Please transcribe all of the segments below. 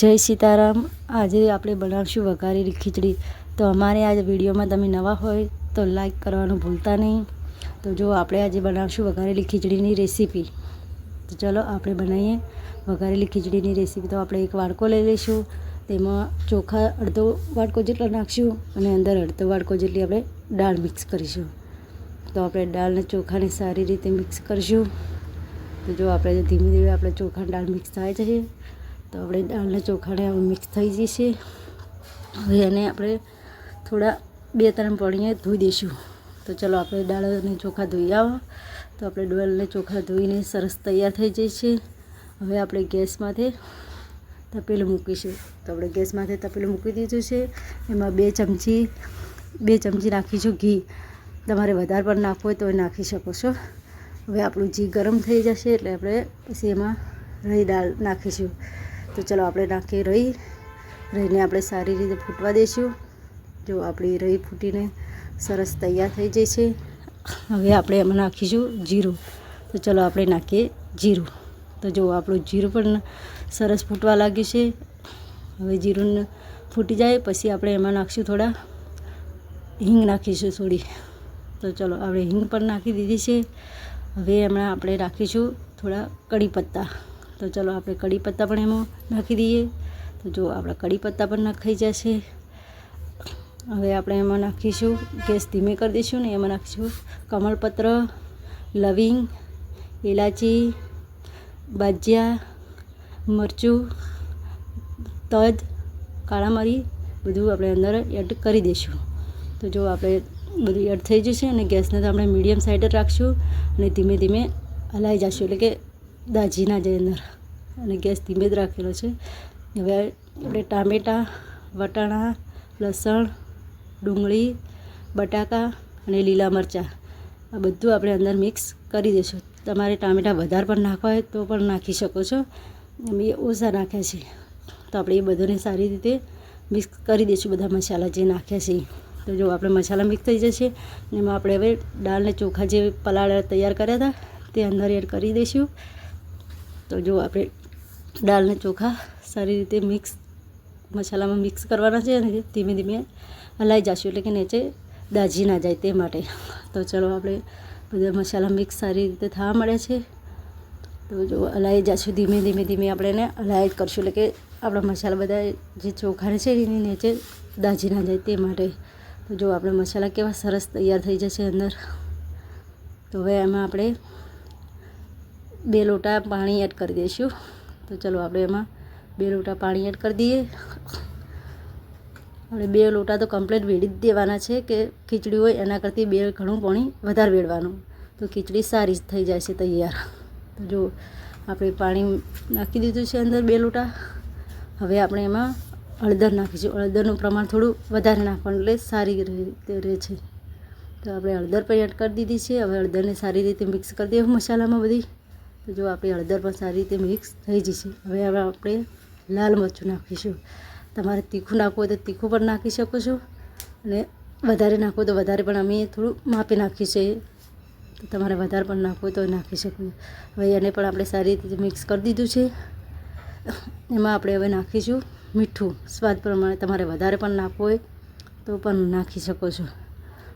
જય સીતારામ. આજે આપણે બનાવશું વઘારેલી ખીચડી. તો અમારે આ વિડીયોમાં તમે નવા હોય તો લાઈક કરવાનું ભૂલતા નહીં. તો જો આપણે આજે બનાવશું વઘારેલી ખીચડીની રેસીપી. તો ચલો આપણે બનાવીએ વઘારેલી ખીચડીની રેસીપી. તો આપણે એક વાડકો લઈ લઈશું. તેમાં ચોખા અડધો વાડકો જેટલો નાખશું અને અંદર અડધો વાડકો જેટલી આપણે દાળ મિક્સ કરીશું. તો આપણે દાળને ચોખાને સારી રીતે મિક્સ કરીશું. તો જો આપણે ધીમે ધીમે આપણે ચોખા દાળ મિક્સ થાય છે. તો આપણે દાળને ચોખાને મિક્સ થઈ જશે. હવે એને આપણે થોડા બે ત્રણ પાણીએ ધોઈ દઈશું. તો ચલો આપણે દાળને ચોખા ધોઈ આવો. તો આપણે ડોલને ચોખા ધોઈને સરસ તૈયાર થઈ જશે હવે આપણે ગેસમાંથી તપેલું મૂકીશું. તો આપણે ગેસમાંથી તપેલું મૂકી દીધું છે. એમાં બે ચમચી બે ચમચી નાખીશું ઘી. તમારે વધારે પણ નાખવું હોય તો નાખી શકો છો. હવે આપણું ઘી ગરમ થઈ જશે એટલે આપણે પછી એમાં રહી દાળ નાખીશું. તો ચલો આપણે નાખીએ રહી રહીને આપણે સારી રીતે ફૂટવા દઈશું જો આપણી રહી ફૂટીને સરસ તૈયાર થઈ જાય છે. હવે આપણે એમાં નાખીશું જીરું. તો ચલો આપણે નાખીએ જીરું. તો જો આપણું જીરું પણ સરસ ફૂટવા લાગ્યું છે. હવે જીરું ફૂટી જાય, પછી આપણે એમાં નાખીશું થોડા હિંગ નાખીશું થોડી. તો ચલો આપણે હિંગ પણ નાખી દીધી છે. હવે એમાં આપણે રાખીશું થોડા કડી પત્તા. તો ચલો આપણે કડી પત્તા પણ એમાં નાખી દઈએ. તો જો આપણા કડી પત્તા પણ નાખાઈ જશે. હવે આપણે એમાં નાખીશું, ગેસ ધીમે કરી દઈશું ને એમાં નાખીશું કમળપત્ર, લવિંગ ઇલાચી બાજિયા, મરચું, તજ, કાળા મરી બધું આપણે અંદર એડ કરી દઈશું. તો જો આપણે બધું એડ થઈ જશે અને ગેસને તો આપણે મીડિયમ સાઈડ જ રાખશું અને ધીમે ધીમે હલાઈ જશું. એટલે કે દાજી જે અંદર અને ગેસ ધીમે જ રાખેલો છે. હવે આપણે ટામેટાં, વટાણા, લસણ, ડુંગળી, બટાકા અને લીલા મરચાં આ બધું આપણે અંદર મિક્સ કરી દઈશું. તમારે ટામેટાં વધારે પણ નાખવા હોય તો પણ નાખી શકો છો. અમે ઓછા નાખ્યા છે તો આપણે એ બધાને સારી રીતે મિક્સ કરી દઈશું. બધા મસાલા જે નાખ્યા છે તો જો આપણે મસાલા મિક્સ થઈ જશે એમાં આપણે હવે દાળને ચોખા જે પલાળ તૈયાર કર્યા હતા તે અંદર એડ કરી દઈશું. તો જો આપણે દાળને ચોખા સારી રીતે મિક્સ મસાલામાં મિક્સ કરવાના છે અને ધીમે ધીમે હલાઈ જશું એટલે કે નીચે દાજી ના જાય તે માટે. તો ચલો આપણે બધા મસાલા મિક્સ સારી રીતે થવા મળે છે. તો જો હલાઈ જશું ધીમે ધીમે ધીમે આપણે એને હલાઈ કરશું એટલે કે આપણા મસાલા બધા જે ચોખાને છે એની નીચે દાજી ના જાય તે માટે. તો જો આપણે મસાલા કેવા સરસ તૈયાર થઈ જશે અંદર. તો હવે એમાં આપણે બે લોટા પાણી એડ કરી દઈશું. તો ચલો આપણે એમાં બે લોટા પાણી એડ કરી દઈએ. આપણે બે લોટા તો કમ્પ્લીટ વેડી જ દેવાના છે કે ખીચડી હોય એના કરતાં બે ઘણું પાણી વધારે વેડવાનું. તો ખીચડી સારી થઈ જાય છે તૈયાર. તો જો આપણે પાણી નાખી દીધું છે અંદર બે લોટા. હવે આપણે એમાં હળદર નાખીશું. હળદરનું પ્રમાણ થોડું વધારે નાખવાનું એટલે સારી રીતે રહે છે. તો આપણે હળદર પણ એડ કરી દીધી છે. હવે હળદરને સારી રીતે મિક્સ કરી દઈએ. મસાલામાં બધી તો જો આપણી હળદર પણ સારી રીતે મિક્સ થઈ જશે. હવે હવે આપણે લાલ મરચું નાખીશું. તમારે તીખું નાખવું હોય તો તીખું પણ નાખી શકો છો અને વધારે નાખવું તો વધારે પણ અમે થોડું માપી નાખીએ છીએ. તો તમારે વધારે પણ નાખવું હોય તો નાખી શકો. હવે એને પણ આપણે સારી રીતે મિક્સ કરી દીધું છે. એમાં આપણે હવે નાખીશું મીઠું. સ્વાદ પ્રમાણે તમારે વધારે પણ નાખવું હોય તો પણ નાખી શકો છો.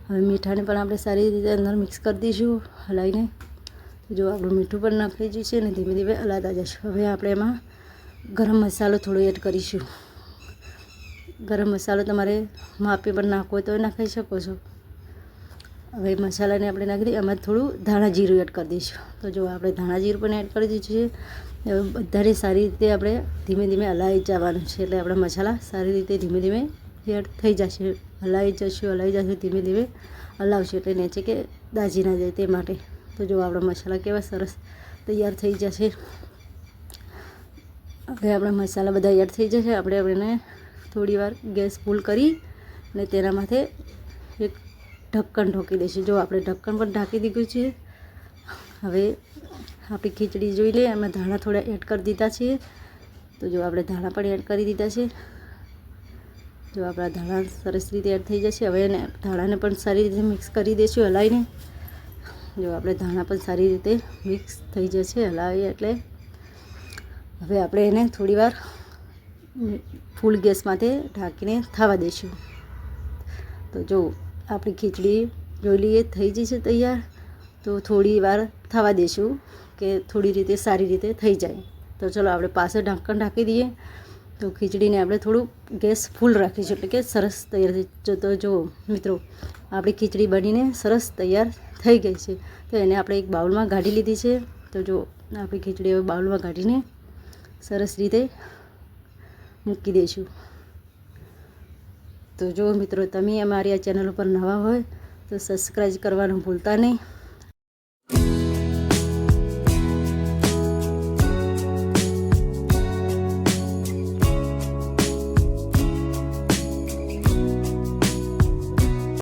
હવે મીઠાને પણ આપણે સારી રીતે અંદર મિક્સ કરી દઈશું હલાવીને. જો આપણું મીઠું પણ નાખી જશે અને ધીમે ધીમે હલાતા જશું. હવે આપણે એમાં ગરમ મસાલો થોડો એડ કરીશું. ગરમ મસાલો તમારે માપે પણ નાખવો તો નાખી શકો છો. હવે મસાલાને આપણે નાખી દઈએ. એમાં થોડું ધાણા જીરું એડ કરી દઈશું. તો જો આપણે ધાણા જીરું પણ એડ કરી દીધું છે. બધાને સારી રીતે આપણે ધીમે ધીમે હલાવી જવાનું છે. એટલે આપણા મસાલા સારી રીતે ધીમે ધીમે એડ થઈ જશે. હલાવી જશું હલાવી જશું, ધીમે ધીમે હલાવશું. એટલે નીચે કે દાજી ના જાય તે માટે. તો જો આપણા મસાલા કેવા સરસ તૈયાર થઈ જશે. હવે આપણા મસાલા બધા એડ થઈ જશે. આપણે એને થોડી વાર ગેસ ફૂલ કરી અને તેના માથે એક ઢક્કન ઢોકી દઈશું. જો આપણે ઢક્કણ પણ ઢાંકી દીધું છે. હવે આપણી ખીચડી જોઈ લઈએ. અમે ધાણા થોડા એડ કરી દીધા છે. તો જો આપણે ધાણા પણ એડ કરી દીધા છે. જો આપણા ધાણા સરસ રીતે એડ થઈ જશે. હવે એને ધાણાને પણ સારી રીતે મિક્સ કરી દઈશું હલાવીને જો આપણે ધાણા પણ સારી રીતે મિક્સ થઈ જશે, હલાવીએ એટલે. હવે આપણે એને થોડીવાર ફૂલ ફૂલ ગેસમાંથી ઢાંકીને થવા દઈશું. તો જો આપણી ખીચડી જોઈ લઈએ, થઈ જશે તૈયાર. તો થોડી વાર થવા દઈશું કે થોડી રીતે સારી રીતે થઈ જાય. તો ચલો આપણે પાસે ઢાંકણ ઢાંકી દઈએ. તો ખીચડીને આપણે થોડું ગેસ ફૂલ રાખીશું એટલે કે સરસ તૈયાર થઈ જો તો જો મિત્રો, આપણી ખીચડી બનીને સરસ તૈયાર થઈ ગઈ છે. તો એને આપણે એક બાઉલમાં કાઢી લીધી છે. તો જો આપણી ખીચડી હવે બાઉલમાં કાઢીને સરસ રીતે મૂકી દઈશું. તો જો મિત્રો, તમે અમારી આ ચેનલ ઉપર નવા હોય તો સબસ્ક્રાઈબ કરવાનું ભૂલતા નહીં.